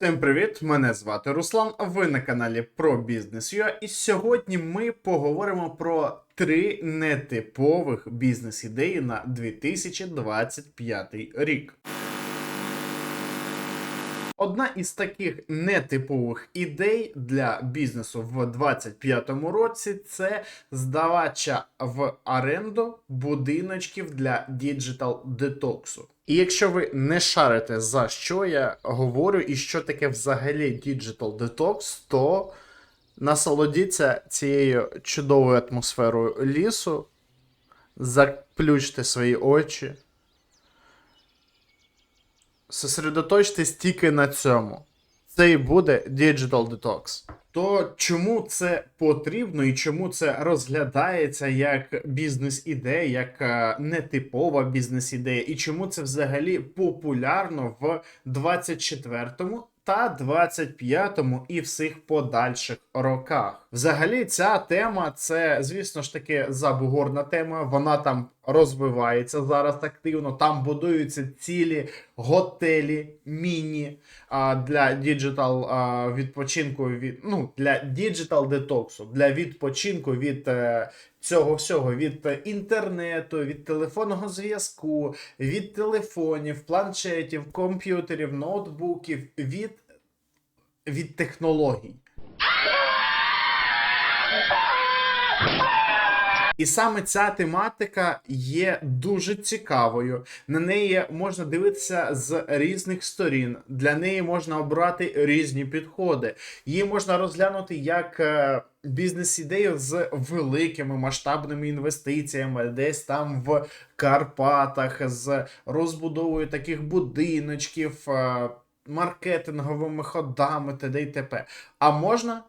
Всім привіт! Мене звати Руслан. Ви на каналі про бізнес.ua і сьогодні ми поговоримо про три нетипових бізнес-ідеї на 2025 рік. Одна із таких нетипових ідей для бізнесу в 2025 році це здавача в оренду будиночків для діджитал детоксу. І якщо ви не шарите за що я говорю і що таке взагалі Digital Detox, то насолодіться цією чудовою атмосферою лісу, заплющте свої очі, сосредоточтесь тільки на цьому. Це і буде Digital Detox. То чому це потрібно і чому це розглядається як бізнес-ідея, як е, нетипова бізнес-ідея, і чому це взагалі популярно в 24-му та 25-му і всіх подальших роках? Взагалі, ця тема це, звісно ж таки, забугорна тема. Вона там розвивається зараз активно. Там будуються цілі готелі, міні а, для діджитал відпочинку від ну для діджитал детоксу, для відпочинку від е, цього всього, від е, інтернету, від телефонного зв'язку, від телефонів, планшетів, комп'ютерів, ноутбуків, від, від технологій. І саме ця тематика є дуже цікавою. На неї можна дивитися з різних сторін. Для неї можна обрати різні підходи. Її можна розглянути як е, бізнес-ідею з великими масштабними інвестиціями, десь там в Карпатах, з розбудовою таких будиночків, е, маркетинговими ходами т.д. і т.п. А можна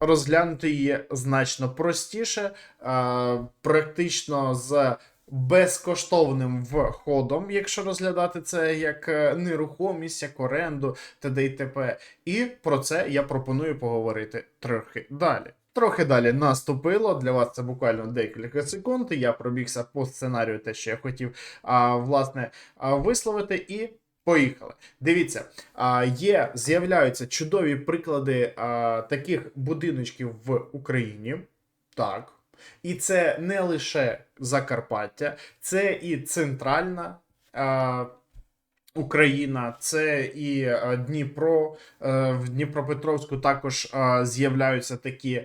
розглянути її значно простіше, е, практично з безкоштовним входом, якщо розглядати це як е, нерухомість, як оренду т.д. і т.п. І про це я пропоную поговорити трохи далі. Трохи далі наступило. Для вас це буквально декілька секунд. Я пробігся по сценарію, те, що я хотів а, власне а, висловити, і Поїхали. Дивіться, є, з'являються чудові приклади таких будиночків в Україні. Так. І це не лише Закарпаття, це і центральна Україна, це і Дніпро. Е, в Дніпропетровську також з'являються такі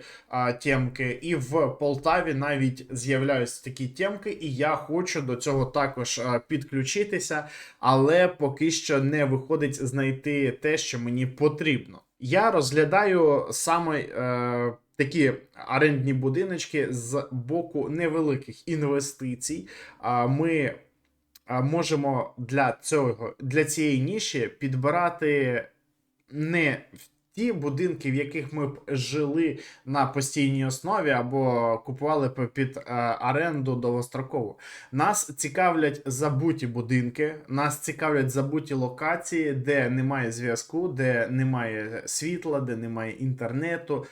темки, і в Полтаві навіть з'являються такі темки, і я хочу до цього також підключитися, але поки що не виходить знайти те, що мені потрібно. Я розглядаю саме е, такі орендні будиночки з боку невеликих інвестицій. Ми можемо для цього для цієї ніші підбирати не ті будинки, в яких ми б жили на постійній основі, або купували б під е, оренду довгострокову. Нас цікавлять забуті будинки, нас цікавлять забуті локації, де немає зв'язку, де немає світла, де немає інтернету.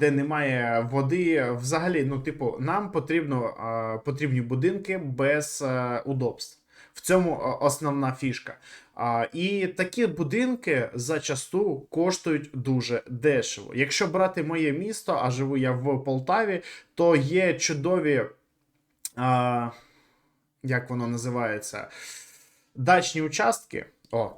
Де немає води, взагалі, ну, типу, нам потрібно а, потрібні будинки без а, удобств. В цьому основна фішка. А, і такі будинки зачасту коштують дуже дешево. Якщо брати моє місто, а живу я в Полтаві, то є чудові, а, як воно називається, дачні участки. О,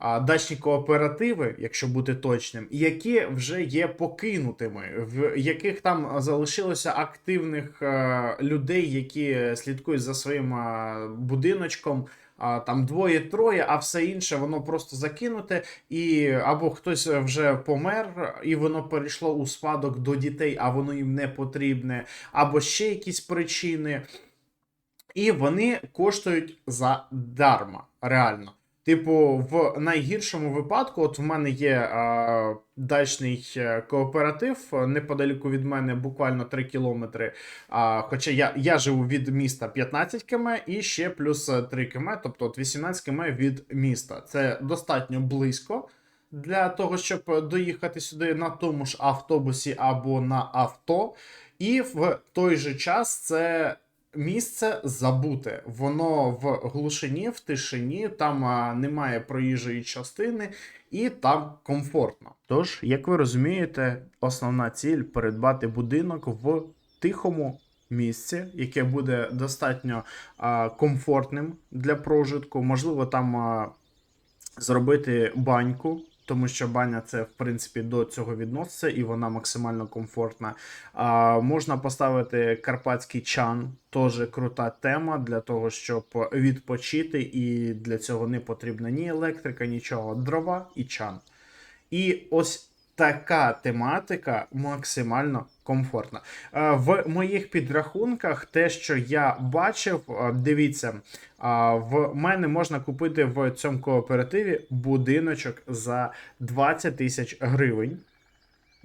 дачні кооперативи, якщо бути точним, які вже є покинутими, в яких там залишилося активних е, людей, які слідкують за своїм е, будиночком. Там двоє-троє, а все інше воно просто закинуте, і або хтось вже помер, і воно перейшло у спадок до дітей, а воно їм не потрібне, або ще якісь причини. І вони коштують за дарма, реально. Типу, в найгіршому випадку, от в мене є а, дачний е, кооператив е, неподалеку від мене, буквально 3 кілометри. А, хоча я я живу від міста 15 км і ще плюс 3 км, тобто от 18 км від міста. Це достатньо близько для того, щоб доїхати сюди на тому ж автобусі або на авто. І в той же час це місце забуте. Воно в глушині, в тишині, там немає проїжджої частини, і там комфортно. Тож, як ви розумієте, основна ціль придбати будинок в тихому місці, яке буде достатньо а, комфортним для прожитку. Можливо, там а, зробити баньку. Тому що баня це в принципі до цього відноситься і вона максимально комфортна. А, можна поставити карпатський чан, теж крута тема для того, щоб відпочити, і для цього не потрібна ні електрика, нічого. Дрова і чан. І ось така тематика максимально комфортна. Е, В моїх підрахунках, те, що я бачив, е, дивіться, в мене можна купити в цьому кооперативі будиночок за 20 тисяч гривень.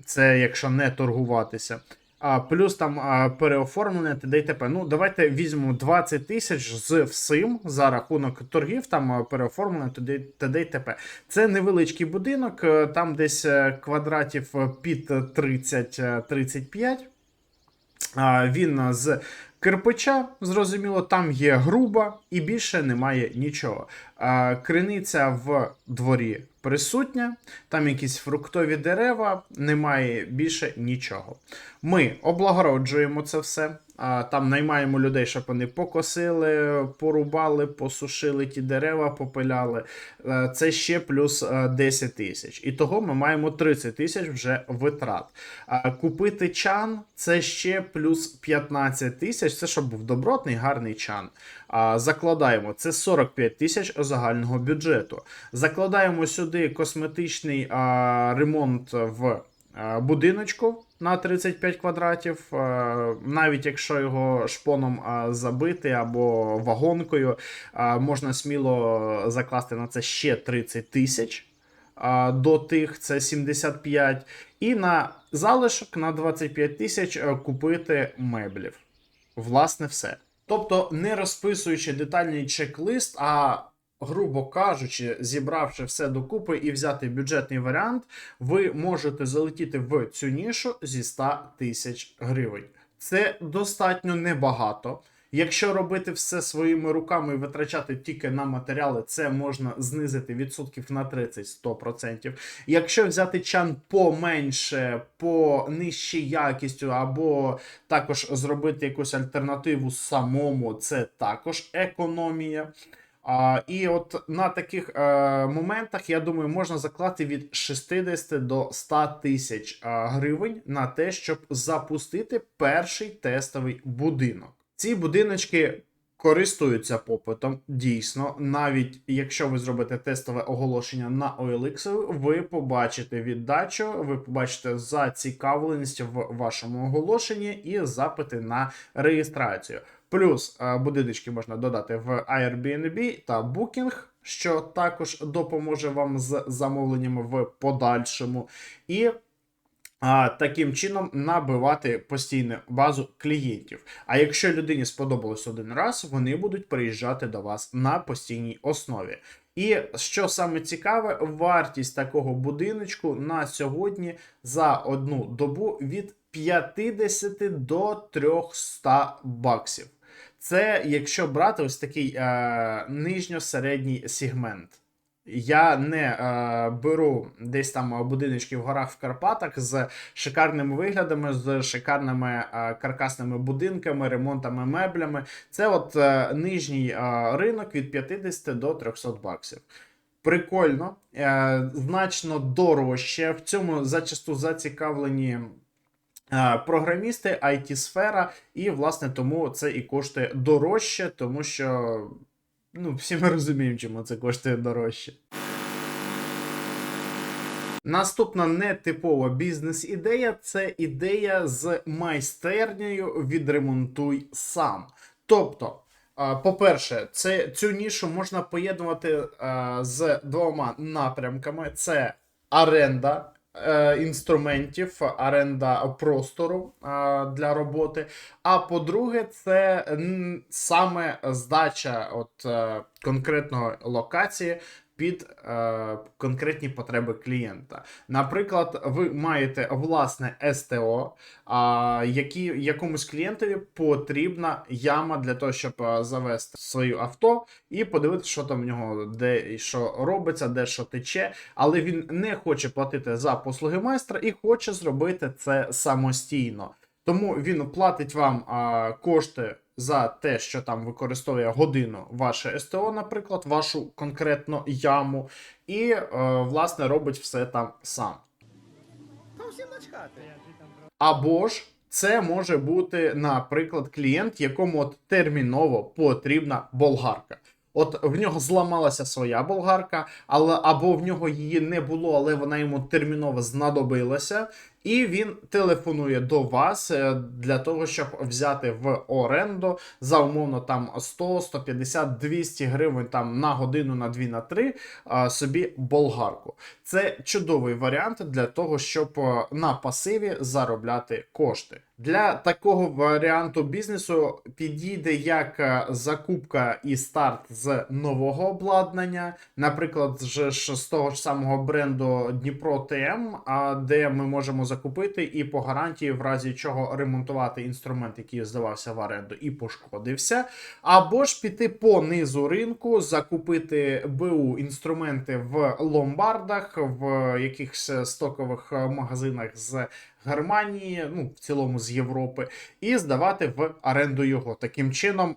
Це якщо не торгуватися. А, плюс там а, переоформлене т.д. і т.п. Ну, давайте візьмемо 20 тисяч з всім за рахунок торгів, там а, переоформлене т.д. і т.п. Це невеличкий будинок, е, там десь е, квадратів е, під 30-35. А, Він з кирпича, зрозуміло, там є груба і більше немає нічого. Криниця в дворі присутня, там якісь фруктові дерева, немає більше нічого. Ми облагороджуємо це все. Там наймаємо людей, щоб вони покосили, порубали, посушили ті дерева, попиляли. Е, Це ще плюс е, 10 тисяч. І того ми маємо 30 тисяч вже витрат. Купити чан це ще плюс 15 тисяч. Це щоб був добротний, гарний чан. Закладаємо це 45 тисяч загального бюджету. Закладаємо сюди косметичний ремонт в будиночку на 35 квадратів. Навіть якщо його шпоном забити або вагонкою, можна сміло закласти на це ще 30 тисяч. До тих це 75. І на залишок на 25 тисяч е, купити меблів. Власне, все. Тобто, не розписуючи детальний чек-лист, а грубо кажучи, зібравши все докупи і взяти бюджетний варіант, ви можете залетіти в цю нішу зі 100 тисяч гривень. Це достатньо небагато. Якщо робити все своїми руками і витрачати тільки на матеріали, це можна знизити відсотків на 30-100%. Якщо взяти чан поменше, по нижчій якістю, або також зробити якусь альтернативу самому, це також економія. А, і от на таких е, моментах, я думаю, можна закласти від 60 до 100 тисяч е, гривень на те, щоб запустити перший тестовий будинок. Ці будиночки користуються попитом, дійсно. Навіть якщо ви зробите тестове оголошення на OLX, ви побачите віддачу, ви побачите зацікавленість в вашому оголошенні і запити на реєстрацію. Плюс е, будиночки можна додати в Airbnb та Booking, що також допоможе вам з замовленнями в подальшому. І а, таким чином набивати постійну базу клієнтів. А якщо людині сподобалось один раз, вони будуть приїжджати до вас на постійній основі. І що саме цікаве, вартість такого будиночку на сьогодні за одну добу від 50 до 300 баксів. Це якщо брати ось такий е, нижньо-середній сегмент. Я не е, беру десь там будиночки в горах в Карпатах з шикарними виглядами, з шикарними е, каркасними будинками, ремонтами, меблями. Це от е, нижній е, ринок від 50 до 300 баксів. Прикольно, е, значно дорожче. В цьому зачасту зацікавлені. Е, Програмісти, it сфера і власне тому це і коштує дорожче, тому що ну, всі ми розуміємо, чому це коштує дорожче. Наступна нетипова бізнес-ідея це ідея з майстернею відремонтуй сам. Тобто, по-перше, це цю нішу можна поєднувати з двома напрямками: це оренда е, інструментів, оренда простору для роботи. А по-друге, це саме здача от, е, конкретної локації під е, конкретні потреби клієнта. Наприклад, ви маєте власне СТО, а, які, якомусь клієнтові потрібна яма для того, щоб е, завести своє авто і подивитися, що там в нього де і що робиться, де що тече. Але він не хоче платити за послуги майстра і хоче зробити це самостійно. Тому він платить вам а, кошти за те, що там використовує годину ваше СТО, наприклад, вашу конкретну яму, і е, власне робить все там сам. Або ж це може бути, наприклад, клієнт, якому от терміново потрібна болгарка. От в нього зламалася своя болгарка, але або в нього її не було, але вона йому терміново знадобилася. І він телефонує до вас е, для того, щоб взяти в оренду за умовно там 100, 150, 200 гривень там на годину, на 2, на 3 собі болгарку. Це чудовий варіант для того, щоб е, на пасиві заробляти кошти. Для такого варіанту бізнесу підійде як е, закупка і старт з нового обладнання, наприклад, з того ж самого бренду Дніпро ТМ, де ми можемо закупити і по гарантії, в разі чого ремонтувати інструмент, який здавався в оренду, і пошкодився. Або ж піти по низу ринку, закупити БУ інструменти в ломбардах, в якихось стокових магазинах з Германії, ну в цілому з Європи, і здавати в оренду його. Таким чином,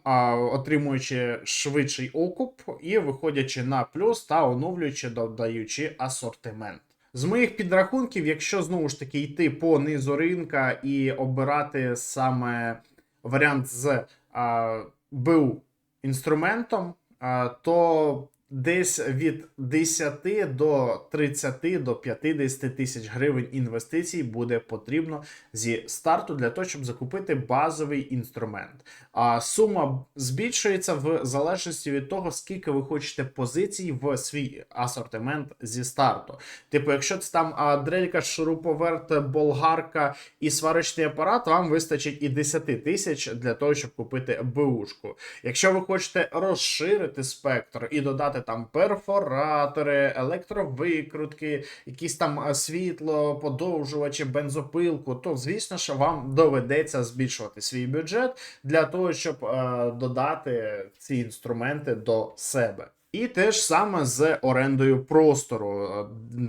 отримуючи швидший окуп і виходячи на плюс та оновлюючи, додаючи асортимент. З моїх підрахунків, якщо знову ж таки йти по низу ринка і обирати саме варіант з а, БУ інструментом, а, то десь від 10 до 30 до 50 тисяч гривень інвестицій буде потрібно зі старту для того, щоб закупити базовий інструмент. А сума збільшується в залежності від того, скільки ви хочете позицій в свій асортимент зі старту. Типу, якщо це там дрелька, шуруповерт, болгарка і сварочний апарат, вам вистачить і 10 тисяч для того, щоб купити БУшку. Якщо ви хочете розширити спектр і додати там перфоратори, електровикрутки, якісь там е, світло, подовжувачі, бензопилку, то звісно, що вам доведеться збільшувати свій бюджет для того, щоб е, додати ці інструменти до себе. І те ж саме з орендою простору, е,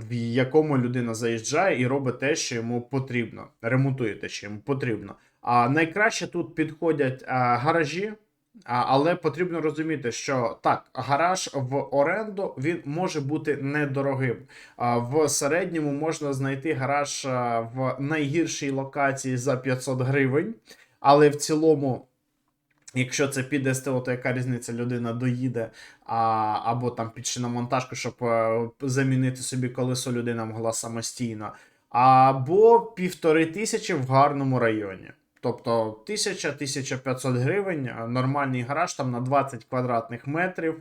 в якому людина заїжджає і робить те, що йому потрібно, ремонтує те, що йому потрібно. А найкраще тут підходять гаражі. Але потрібно розуміти, що так, гараж в оренду він може бути недорогим. В середньому можна знайти гараж в найгіршій локації за 500 гривень, але в цілому. Якщо це під СТО, то яка різниця людина доїде або там під шиномонтажку, щоб замінити собі колесо, людина могла самостійно, або півтори тисячі в гарному районі. Тобто 1000-1500 гривень, нормальний гараж там на 20 квадратних метрів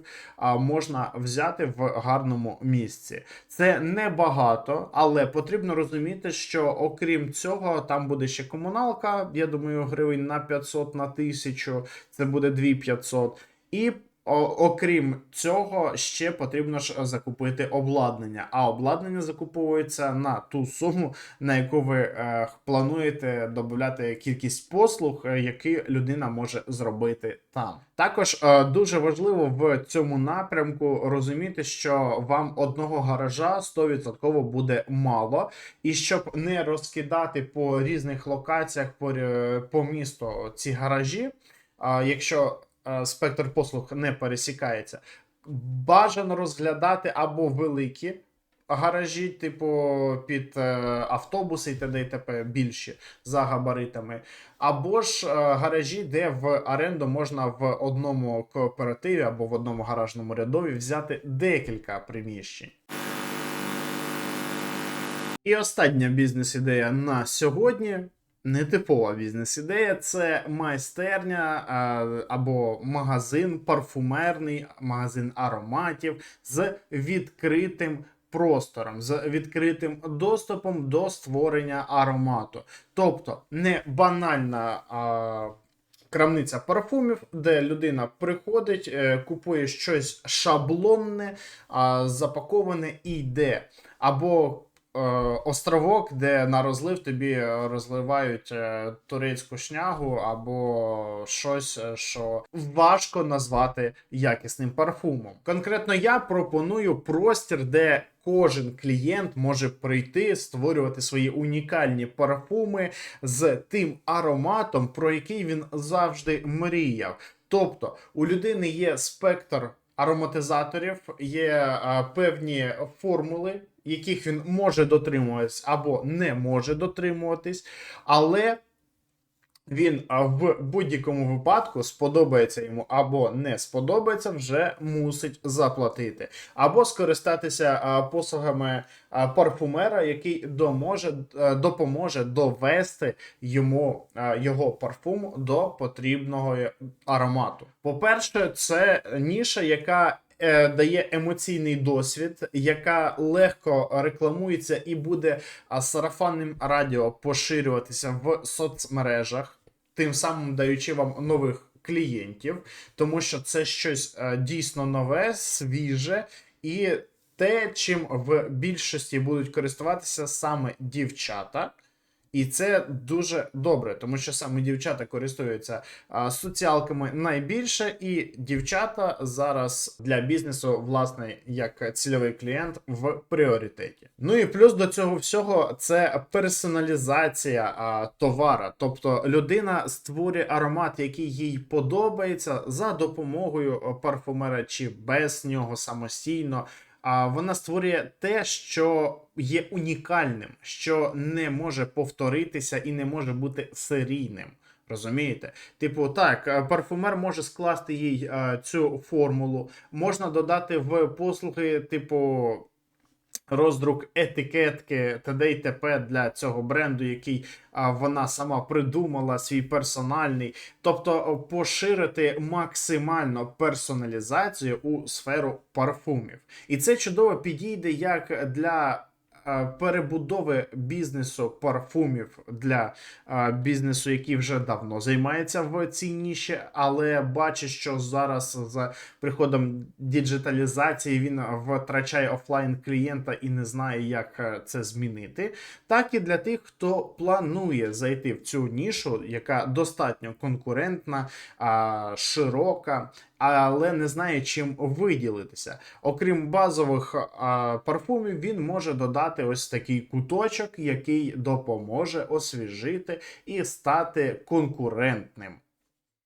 можна взяти в гарному місці. Це небагато, але потрібно розуміти, що окрім цього, там буде ще комуналка. Я думаю, гривень на 500 на 1000, це буде 2500. І окрім цього, ще потрібно ж закупити обладнання. А обладнання закуповується на ту суму, на яку ви е, плануєте додати кількість послуг, е, які людина може зробити там. Також е, дуже важливо в цьому напрямку розуміти, що вам одного гаража 100% буде мало, і щоб не розкидати по різних локаціях по, е, по місту ці гаражі. Якщо е, спектр послуг не пересікається, бажано розглядати або великі гаражі, типу під е, автобуси і т.д. і т.п. більші за габаритами, або ж е, гаражі, де в оренду можна в одному кооперативі або в одному гаражному рядові взяти декілька приміщень. І остання бізнес-ідея на сьогодні. Нетипова бізнес-ідея це майстерня або магазин парфумерний, магазин ароматів з відкритим простором, з відкритим доступом до створення аромату. Тобто не банальна а, крамниця парфумів, де людина приходить, е, купує щось шаблонне, запаковане і йде. Або островок, де на розлив тобі е, розливають е, турецьку шнягу, або щось, е, що важко назвати якісним парфумом. Конкретно я пропоную простір, де кожен клієнт може прийти, створювати свої унікальні парфуми з тим ароматом, про який він завжди мріяв. Тобто у людини є спектр ароматизаторів, є е, певні формули, яких він може дотримуватись або не може дотримуватись, але він в будь-якому випадку сподобається йому або не сподобається, вже мусить заплатити, або скористатися послугами парфумера, який доможе, допоможе довести йому його парфум до потрібного аромату. По-перше, це ніша, яка е, дає емоційний досвід, яка легко рекламується і буде сарафанним радіо поширюватися в соцмережах, тим самим даючи вам нових клієнтів, тому що це щось е, дійсно нове, свіже і те, чим в більшості будуть користуватися саме дівчата. І це дуже добре, тому що саме дівчата користуються а, соціалками найбільше, і дівчата зараз для бізнесу, власне, як цільовий клієнт в пріоритеті. Ну і плюс до цього всього це персоналізація а, товара. Тобто людина створює аромат, який їй подобається за допомогою парфумера чи без нього самостійно. А вона створює те, що є унікальним, що не може повторитися і не може бути серійним. Розумієте? Типу, так, е, парфумер може скласти їй е, цю формулу, можна додати в послуги, типу. Роздрук етикетки т.д. і т.п. для цього бренду, який вона сама придумала, свій персональний. Тобто поширити максимально персоналізацію у сферу парфумів. І це чудово підійде як для перебудови бізнесу парфумів для е, бізнесу, який вже давно займається в цій ніші, але бачить, що зараз з приходом діджиталізації він втрачає офлайн клієнта і не знає, як е, це змінити. Так і для тих, хто планує зайти в цю нішу, яка достатньо конкурентна, широка. Але не знає, чим виділитися. Окрім базових а, парфумів, він може додати ось такий куточок, який допоможе освіжити і стати конкурентним.